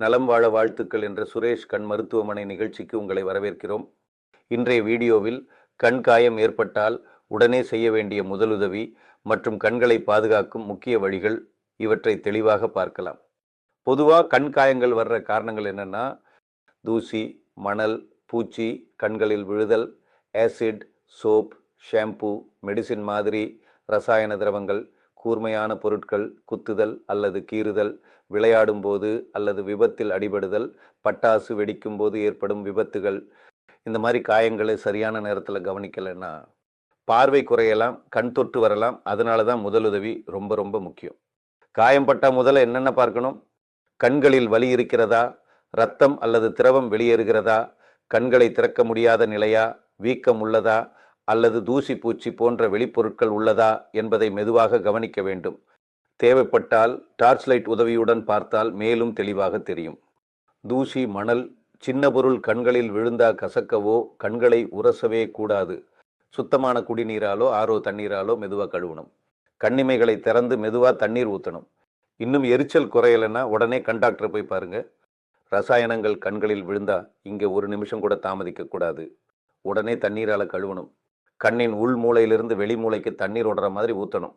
நலம் வாழ வாழ்த்துக்கள் என்ற சுரேஷ் கண் மருத்துவமனை நிகழ்ச்சிக்கு உங்களை வரவேற்கிறோம். இன்றைய வீடியோவில் கண் காயம் ஏற்பட்டால் உடனே செய்ய வேண்டிய முதலுதவி மற்றும் கண்களை பாதுகாக்கும் முக்கிய வழிகள் இவற்றை தெளிவாக பார்க்கலாம். பொதுவாக கண் காயங்கள் வர்ற காரணங்கள் என்னென்னா தூசி மணல் பூச்சி கண்களில் விழுதல் ஆசிட் சோப் ஷாம்பு மெடிசின் மாதிரி ரசாயன திரவங்கள் கூர்மையான பொருட்கள் குத்துதல் அல்லது கீறுதல் விளையாடும் போது அல்லது விபத்தில் அடிபடுதல் பட்டாசு வெடிக்கும் போது ஏற்படும் விபத்துகள். இந்த மாதிரி காயங்களை சரியான நேரத்தில் கவனிக்கலைன்னா பார்வை குறையலாம் கண் தொற்று வரலாம். அதனால தான் முதலுதவி ரொம்ப ரொம்ப முக்கியம். காயம் பட்டால் முதல்ல என்னென்ன பார்க்கணும்? கண்களில் வலி இருக்கிறதா? ரத்தம் அல்லது திரவம் வெளியேறுகிறதா? கண்களை திறக்க முடியாத நிலையா? வீக்கம் உள்ளதா? அல்லது தூசி பூச்சி போன்ற வெளிப்பொருட்கள் உள்ளதா என்பதை மெதுவாக கவனிக்க வேண்டும். தேவைப்பட்டால் டார்ச் லைட் உதவியுடன் பார்த்தால் மேலும் தெளிவாக தெரியும். தூசி மணல் சின்ன பொருள் கண்களில் விழுந்தா கசக்கவோ கண்களை உரசவே கூடாது. சுத்தமான குடிநீராலோ ஆரோ தண்ணீராலோ மெதுவாக கழுவணும். கண்ணிமைகளை திறந்து மெதுவாக தண்ணீர் ஊற்றணும் இன்னும் எரிச்சல் குறையலைன்னா உடனே கண்டாக்டரை போய் பாருங்கள் ரசாயனங்கள் கண்களில் விழுந்தா இங்கே ஒரு நிமிஷம் கூட தாமதிக்கக்கூடாது. உடனே தண்ணீரால் கழுவணும். கண்ணின் உள் மூளையிலிருந்து வெளி மூளைக்கு தண்ணீர் ஓடுற மாதிரி ஊற்றணும்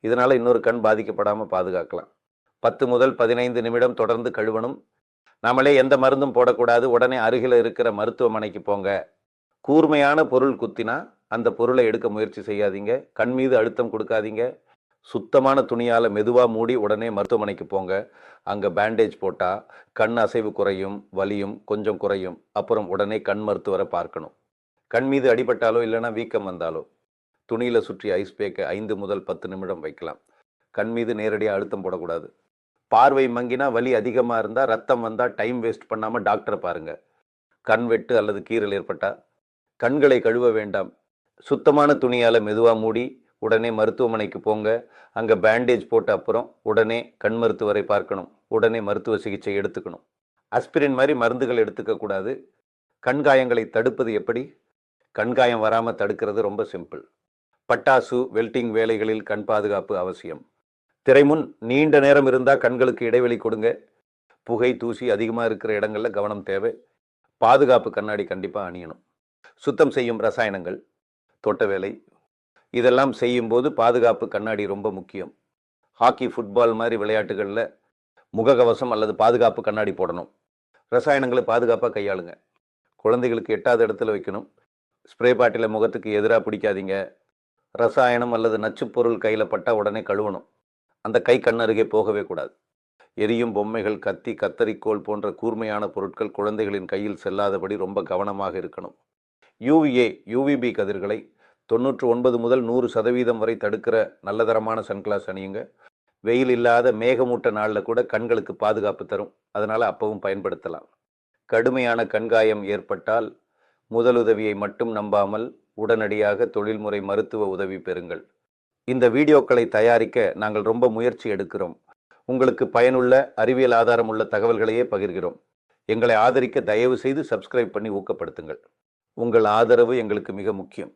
இதனால் இன்னொரு கண் பாதிக்கப்படாமல் பாதுகாக்கலாம். பத்து முதல் பதினைந்து நிமிடம் தொடர்ந்து கழுவணும். நாமளே எந்த மருந்தும் போடக்கூடாது. உடனே அருகில் இருக்கிற மருத்துவமனைக்கு போங்க. கூர்மையான பொருள் குத்தினா அந்த பொருளை எடுக்க முயற்சி செய்யாதீங்க. கண் மீது அழுத்தம் கொடுக்காதீங்க. சுத்தமான துணியால் மெதுவாக மூடி உடனே மருத்துவமனைக்கு போங்க. அங்கே பேண்டேஜ் போட்டால் கண் அசைவு குறையும் வலியும் கொஞ்சம் குறையும். அப்புறம் உடனே கண் மருத்துவரை பார்க்கணும். கண் மீது அடிபட்டாலோ இல்லைனா வீக்கம் வந்தாலோ துணியில் சுற்றி ஐஸ் பேக்கை ஐந்து முதல் பத்து நிமிடம் வைக்கலாம். கண் மீது நேரடியாக அழுத்தம் போடக்கூடாது. பார்வை மங்கினா வலி அதிகமாக இருந்தால் ரத்தம் வந்தால் டைம் வேஸ்ட் பண்ணாமல் டாக்டரை பாருங்கள் கண் வெட்டு அல்லது கீறல் ஏற்பட்டால் கண்களை கழுவ வேண்டாம். சுத்தமான துணியால் மெதுவாக மூடி உடனே மருத்துவமனைக்கு போங்க. அங்கே பேண்டேஜ் போட்ட அப்புறம் உடனே கண் மருத்துவரை பார்க்கணும். உடனே மருத்துவ சிகிச்சை எடுத்துக்கணும். அஸ்பிரின் மாதிரி மருந்துகள் எடுத்துக்கக்கூடாது. கண்காயங்களை தடுப்பது எப்படி? கண்காயம் வராமல் தடுக்கிறது ரொம்ப சிம்பிள். பட்டாசு வெல்டிங் வேலைகளில் கண் பாதுகாப்பு அவசியம். திரைமுன் நீண்ட நேரம் இருந்தால் கண்களுக்கு இடைவெளி கொடுங்க. புகை தூசி அதிகமாக இருக்கிற இடங்களில் கவனம் தேவை. பாதுகாப்பு கண்ணாடி கண்டிப்பாக அணியணும். சுத்தம் செய்யும் ரசாயனங்கள் தோட்ட வேலை இதெல்லாம் செய்யும்போது பாதுகாப்பு கண்ணாடி ரொம்ப முக்கியம். ஹாக்கி ஃபுட்பால் மாதிரி விளையாட்டுகளில் முகக்கவசம் அல்லது பாதுகாப்பு கண்ணாடி போடணும். ரசாயனங்களை பாதுகாப்பாக கையாளுங்க. குழந்தைகளுக்கு எட்டாவது இடத்துல வைக்கணும். ஸ்ப்ரே பாட்டில் முகத்துக்கு எதிராக பிடிக்காதீங்க. ரசாயனம் அல்லது நச்சுப்பொருள் கையில் பட்டால் உடனே கழுவணும். அந்த கை கண்ணருகே போகவே கூடாது. எரியும் பொம்மைகள் கத்தி கத்தரிக்கோல் போன்ற கூர்மையான பொருட்கள் குழந்தைகளின் கையில் செல்லாதபடி ரொம்ப கவனமாக இருக்கணும். யூவிஏ யூவிபி கதிர்களை தொண்ணூற்று ஒன்பது முதல் நூறு சதவீதம் வரை தடுக்கிற நல்ல தரமான சன்கிளாஸ் அணியுங்க. வெயில் இல்லாத மேகமூட்ட நாளில் கூட கண்களுக்கு பாதுகாப்பு தரும். அதனால் அப்பவும் பயன்படுத்தலாம். கடுமையான கண்காயம் ஏற்பட்டால் முதலுதவியை மட்டும் நம்பாமல் உடனடியாக தொழில்முறை மருத்துவ உதவி பெறுங்கள். இந்த வீடியோக்களை தயாரிக்க நாங்கள் ரொம்ப முயற்சி எடுக்கிறோம். உங்களுக்கு பயனுள்ள அறிவியல் ஆதாரம் உள்ள தகவல்களையே பகிர்கிறோம். எங்களை ஆதரிக்க தயவு செய்து சப்ஸ்கிரைப் பண்ணி ஊக்கப்படுத்துங்கள். உங்கள் ஆதரவு எங்களுக்கு மிக முக்கியம்.